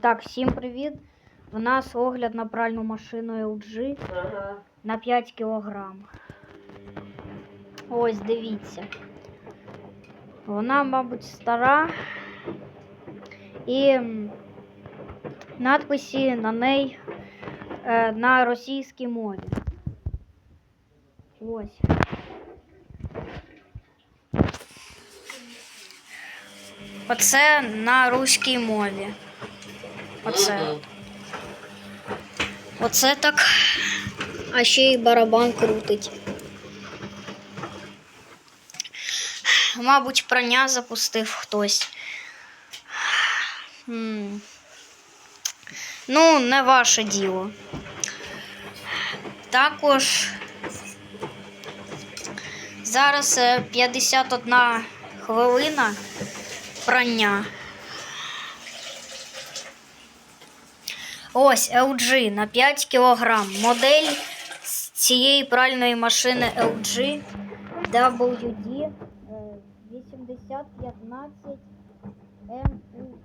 Так, всім привіт. У нас огляд на пральну машину LG Ага. на 5 кг. Ось, дивіться. Вона, мабуть, стара. І м, надписи на неї е, на російській мові. Ось. Оце на руській мові. Оце. Оце так. А ще й барабан крутить. Мабуть, прання запустив хтось. М. Ну, не ваше діло. Також зараз е, 51 хвилина прання. Ось LG на 5 кг. Модель цієї пральної машини LG WD е, 8015 MU.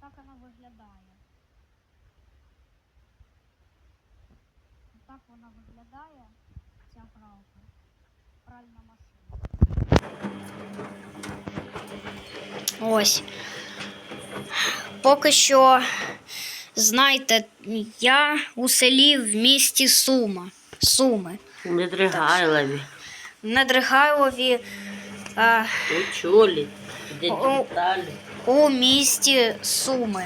Так вона виглядає. Ось так вона виглядає, ця пралка. Пральна машина. Ось. Поки що, знайте, я у селі в місті Сума. Суми. У Недригайлові. В Недригайлові е, У Чолі. О. у місті Суми.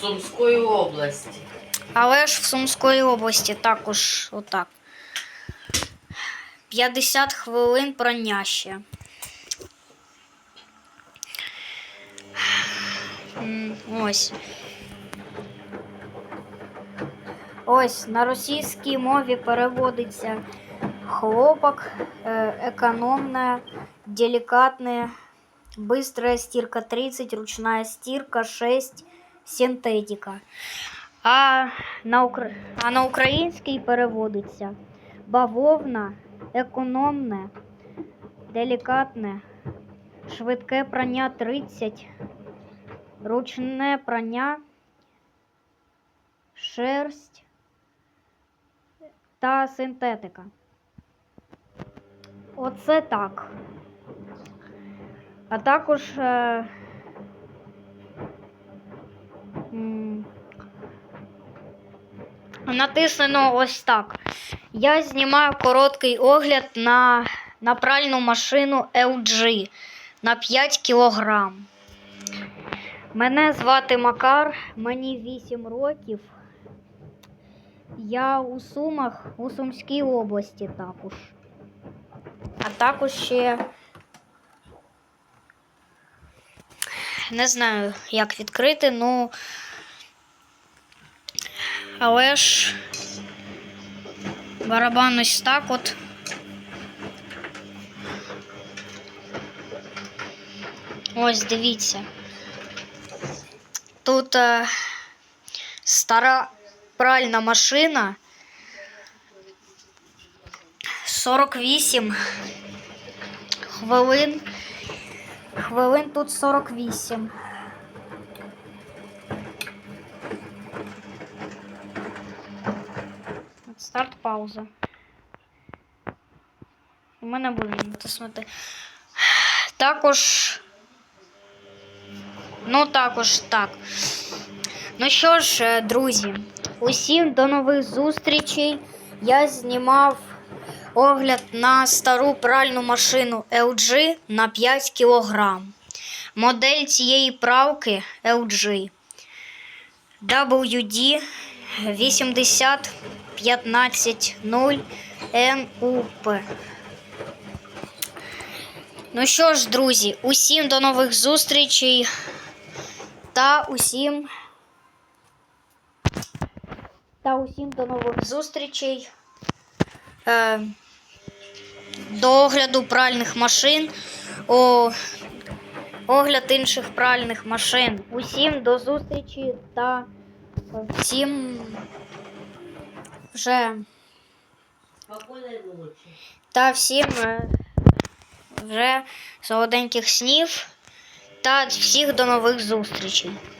Сумської області. Але ж в Сумської області також отак. 50 хвилин прання ще. Ось. Ось на російській мові переводиться хлопок, е, економне, деликатне, быстрая стирка 30, ручная стирка 6, синтетика. А на, укра... а на український переводиться бавовна, економне, делікатне, швидке прання 30, ручне прання, шерсть та синтетика. Оце так. А також. Е... Натиснено ось так. Я знімаю короткий огляд на, на пральну машину LG на 5 кг. Мене звати Макар, мені 8 років. Я у Сумах, у Сумській області також. А також ще не знаю, як відкрити, ну. Але ж барабан ось так от. Ось дивіться. Тут е, стара пральна машина. 48 хвилин. Хвилин тут 48. Старт пауза. Ми не будемо натиснути. Також. Ну, також так. Ну що ж, е, друзі, усім до нових зустрічей. Я знімав огляд на стару пральну машину LG на 5 кг. Модель цієї правки LG WD 80150 NUP. Ну що ж, друзі, усім до нових зустрічей та усім та усім до нових зустрічей. Е, до огляду пральних машин. О, огляд інших пральних машин. Усім до зустрічі та всім вже Та всім е, вже солоденьких снів та всіх до нових зустрічей.